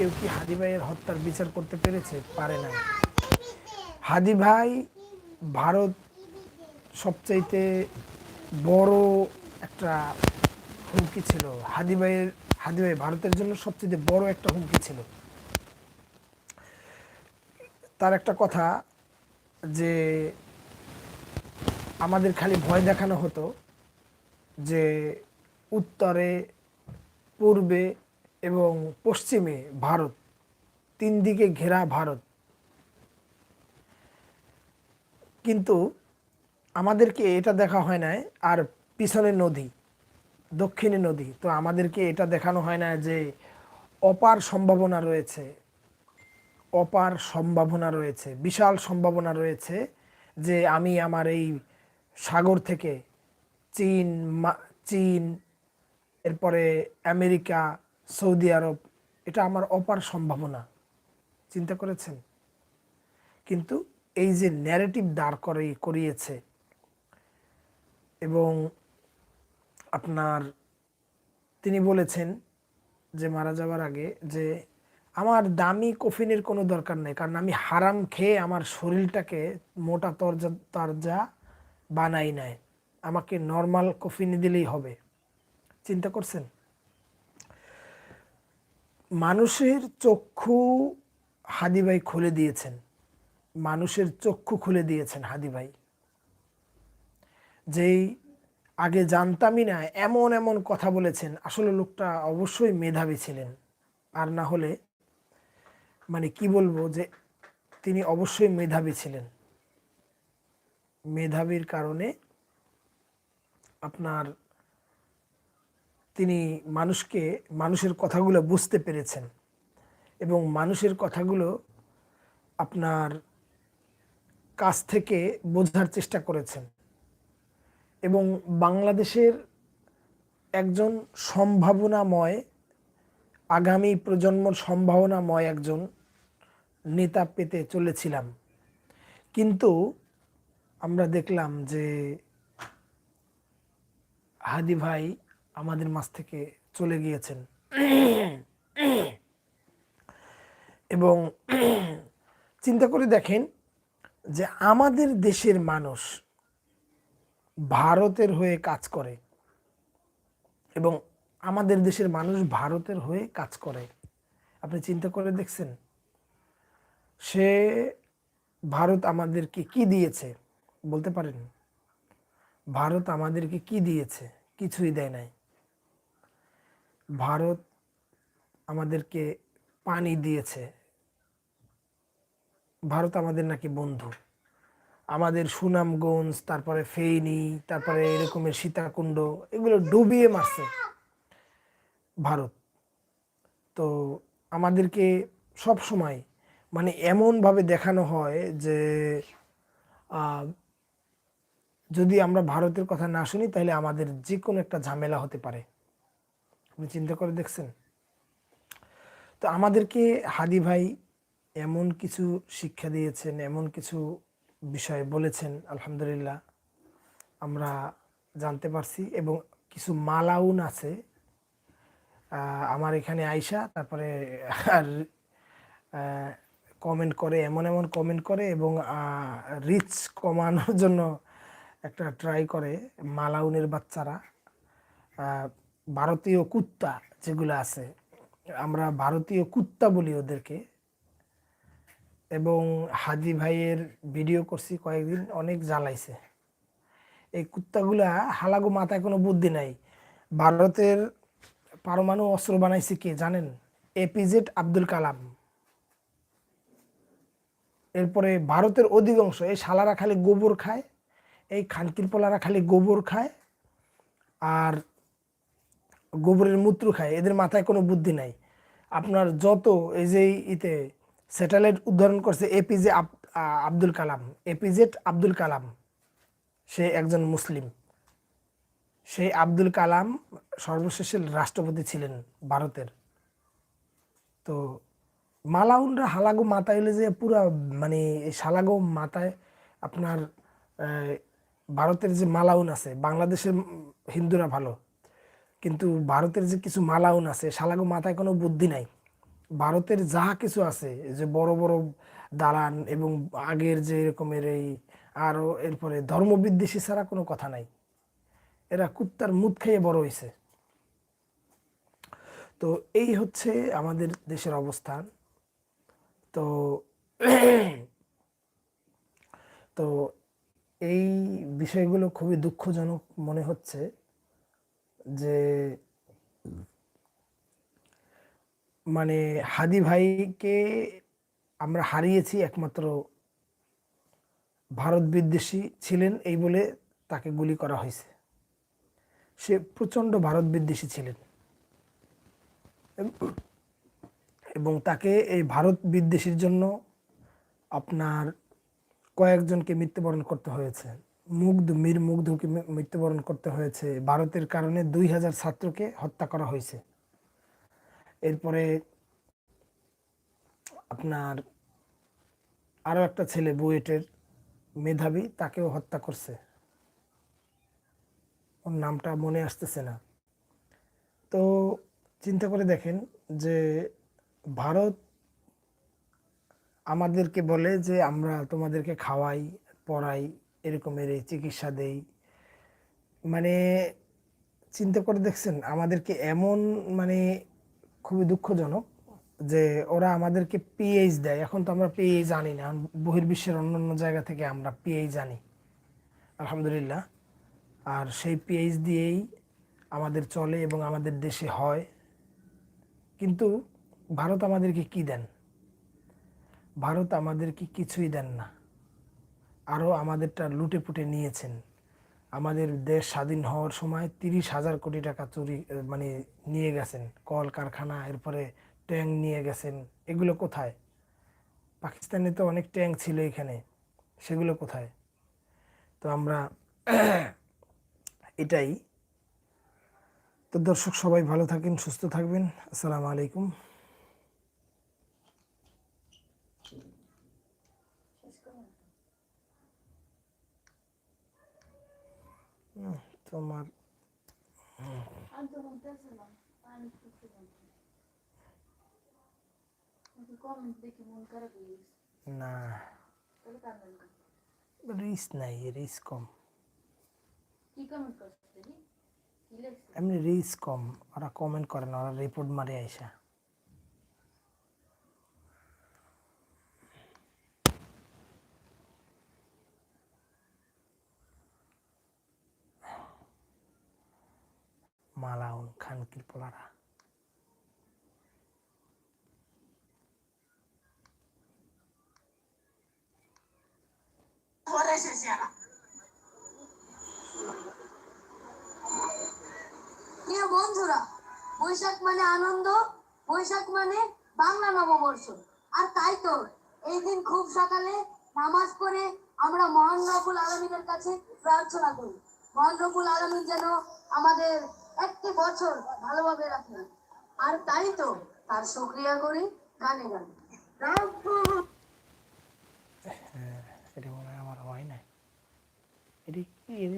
কেউ কি হাদি ভাইয়ের হত্যার বিচার করতে পেরেছে? পারে না হাদি ভাই ভারত সবচাইতে বড় একটা হুমকি ছিল। হাদি ভাইয়ের, হাদি ভাই ভারতের জন্য সবচেয়ে বড় একটা হুমকি ছিল। তার একটা কথা যে আমাদের খালি ভয় দেখানো হতো যে উত্তরে, পূর্বে এবং পশ্চিমে ভারত, তিন দিকে ঘেরা ভারত। কিন্তু আমাদেরকে এটা দেখা হয় না আর পিছনে নদী, দক্ষিণে নদী। তো আমাদেরকে এটা দেখানো হয় না যে অপার সম্ভাবনা রয়েছে, অপার সম্ভাবনা রয়েছে, বিশাল সম্ভাবনা রয়েছে যে আমি আমার এই সাগর থেকে চীন চীন, এরপরে আমেরিকা সৌদি আরব, এটা আমার অপার সম্ভাবনা। চিন্তা করেছেন? কিন্তু এই যে ন্যারেটিভ দাঁড় করে, করিয়েছে এবং আপনার তিনি বলেছেন যে মারা যাওয়ার আগে যে আমার দামি কফিনের কোনো দরকার নেই, কারণ আমি হারাম খেয়ে আমার শরীরটাকে মোটা তরজা তরজা বানাই নাই। আমাকে নর্মাল কফিনে দিলেই হবে। চিন্তা করছেন? মানুষের চক্ষু হাদিভাই খুলে দিয়েছেন। মানুষের চক্ষু খুলে দিয়েছেন হাদিভাই যেই আগে জানতামই না, এমন এমন কথা বলেছেন। আসলে লোকটা অবশ্যই মেধাবী ছিলেন। আর না হলে মানে কি বলব যে, তিনি অবশ্যই মেধাবী ছিলেন। মেধাবীর কারণে আপনার তিনি মানুষকে, মানুষের কথাগুলো বুঝতে পেরেছেন এবং মানুষের কথাগুলো আপনার কাছ থেকে বোঝার চেষ্টা করেছেন এবং বাংলাদেশের একজন সম্ভাবনাময়, আগামী প্রজন্মর সম্ভাবনাময় একজন নেতা পেতে চলেছিলাম। কিন্তু আমরা দেখলাম যে হাদি ভাই আমাদের মাঝ থেকে চলে গিয়েছেন। এবং চিন্তা করে দেখেন যে আমাদের দেশের মানুষ ভারতের হয়ে কাজ করে এবং আমাদের দেশের মানুষ ভারতের হয়ে কাজ করে। আপনি চিন্তা করে দেখছেন, সে ভারত আমাদেরকে কি দিয়েছে বলতে পারেন? ভারত আমাদেরকে কি দিয়েছে? কিছুই দেয় নাই। ভারত আমাদেরকে পানি দিয়েছে। ভারত আমাদের নাকি বন্ধু। আমাদের সুনামগঞ্জ, তারপরে ফেইনি তারপরে এরকমের সীতাকুণ্ড, এগুলো ডুবিয়ে মারছে ভারত। তো আমাদেরকে সব সময় মানে এমনভাবে দেখানো হয় যে যদি আমরা ভারতের কথা না শুনি, তাহলে আমাদের যে কোনো একটা ঝামেলা হতে পারে। আপনি চিন্তা করে দেখছেন? তো আমাদেরকে হাদি ভাই এমন কিছু শিক্ষা দিয়েছেন, এমন কিছু বিষয় বলেছেন, আলহামদুলিল্লাহ, আমরা জানতে পারছি এবং কিছু মালাউন আছে। আমার এখানে আইসা তারপরে আর কমেন্ট করে, এমন এমন কমেন্ট করে এবং রিচ কমানোর জন্য একটা ট্রাই করে মালাউনের বাচ্চারা। ভারতীয় কুত্তা যেগুলো আছে, আমরা ভারতীয় কুত্তা বলি ওদেরকে। এবং হাজি ভাইয়ের ভিডিও করছি কয়েকদিন, অনেক জ্বালাইছে। এই কুত্তাগুলা হালাগো মাথায় কোনো বুদ্ধি নাই। ভারতের পারমাণু অস্ত্র বানাইছে কে জানেন? এপিজেড আব্দুল কালাম। এরপরে ভারতের অধিকাংশ, এই শালারা খালি গোবর খায়, এই খানকির পোলারা খালি গোবর খায়, আর গোবরের মূত্র খায়, এদের মাথায় কোনো বুদ্ধি নাই। আপনার যত এই যে ইতে স্যাটেলাইট উদ্ধারণ করছে এপিজে আব্দুল কালাম এপিজেড আব্দুল কালাম, সে একজন মুসলিম। সেই আব্দুল কালাম সর্বশেষের রাষ্ট্রপতি ছিলেন ভারতের। তো মালাউনরা হালাগো মাথায় হলে যে পুরা মানে শালাগো মাথায় আপনার ভারতের যে মালাউন আছে, বাংলাদেশের হিন্দুরা ভালো। কিন্তু ভারতের যে কিছু মালাউন আছে, শালাগো মাথায় কোনো বুদ্ধি নাই। ভারতের যা কিছু আছে যে বড় বড় দালান এবং আগের যে এরকমের এই আরও এরপরে ধর্মবিদ্বেষী ছাড়া কোনো কথা নাই। এরা কুত্তার মুদ খেয়ে বড় হয়েছে তো এই হচ্ছে আমাদের দেশের অবস্থান। তো তো এই বিষয়গুলো খুবই দুঃখজনক মনে হচ্ছে। যে মানে হাদি ভাইকে আমরা হারিয়েছি একমাত্র ভারত বিদ্বেষী ছিলেন এই বলে তাকে গুলি করা হয়েছে। সে প্রচণ্ড ভারত বিদ্বেষী ছিলেন। এবং তাকে এই ভারত বিদ্বেষীর জন্য আপনার কয়েকজনকে মৃত্যুবরণ করতে হয়েছে। মুগ্ধ, মীর মুগ্ধকে মৃত্যুবরণ করতে হয়েছে। ভারতের কারণে দুই হাজার ছাত্রকে হত্যা করা হয়েছে। এরপরে আপনার আরও একটা ছেলে, বুয়েটের মেধাবী, তাকেও হত্যা করছে। ওর নামটা মনে আসতেছে না। তো চিন্তা করে দেখেন যে ভারত আমাদেরকে বলে যে আমরা তোমাদেরকে খাওয়াই, পড়াই এরকমের এই চিকিৎসা দেই। মানে চিন্তা করে দেখছেন, আমাদেরকে এমন মানে খুবই দুঃখজনক যে ওরা আমাদেরকে পিএইচ দেয়। এখন তো আমরা পিএইচ জানি না, বহির্বিশ্বের অন্য অন্য জায়গা থেকে আমরা পিএইচ জানি। আলহামদুলিল্লাহ। আর সেই পিএইচ দিয়েই আমাদের চলে এবং আমাদের দেশে হয়। কিন্তু ভারত আমাদেরকে কি দেন? ভারত আমাদেরকে কিছুই দেন না। আরও আমাদেরটা লুটে পুটে নিয়েছেন। আমাদের দেশ স্বাধীন হওয়ার সময় তিরিশ হাজার কোটি টাকা চুরি মানে নিয়ে গেছেন। কল কারখানা, এরপরে ট্যাঙ্ক নিয়ে গেছেন। এগুলো কোথায়? পাকিস্তানে তো অনেক ট্যাঙ্ক ছিল এখানে। সেগুলো কোথায়? তো আমরা এটাই। তো দর্শক সবাই ভালো থাকেন, সুস্থ থাকবেন। আসসালামু আলাইকুম উম, তোমার আমি তো বলতেছিলাম আমি খুঁজছিলাম কিন্তু কমেন্ট দেখে মন খারাপ হয়ে গেছে না। রিস নাই রিস কম। এমনি রিস কম, ওরা কমেন্ট করে না, ওরা রিপোর্ট মারে আইসা মালাউন খানকির পোলারা বন্ধুরা, বৈশাখ মানে আনন্দ, বৈশাখ মানে বাংলা নববর্ষ। আর তাই তো, এই দিন খুব সকালে নামাজ পড়ে আমরা মহান রবুল আলমিনের কাছে প্রার্থনা করি। মহান রবুল আলমিন যেন আমাদের একটি বছর ভালোভাবে রাখে আর তাই তো তার সুক্রিয়া করি গানে গানে। এটা মনে হয় আমার হয় না এটি কি?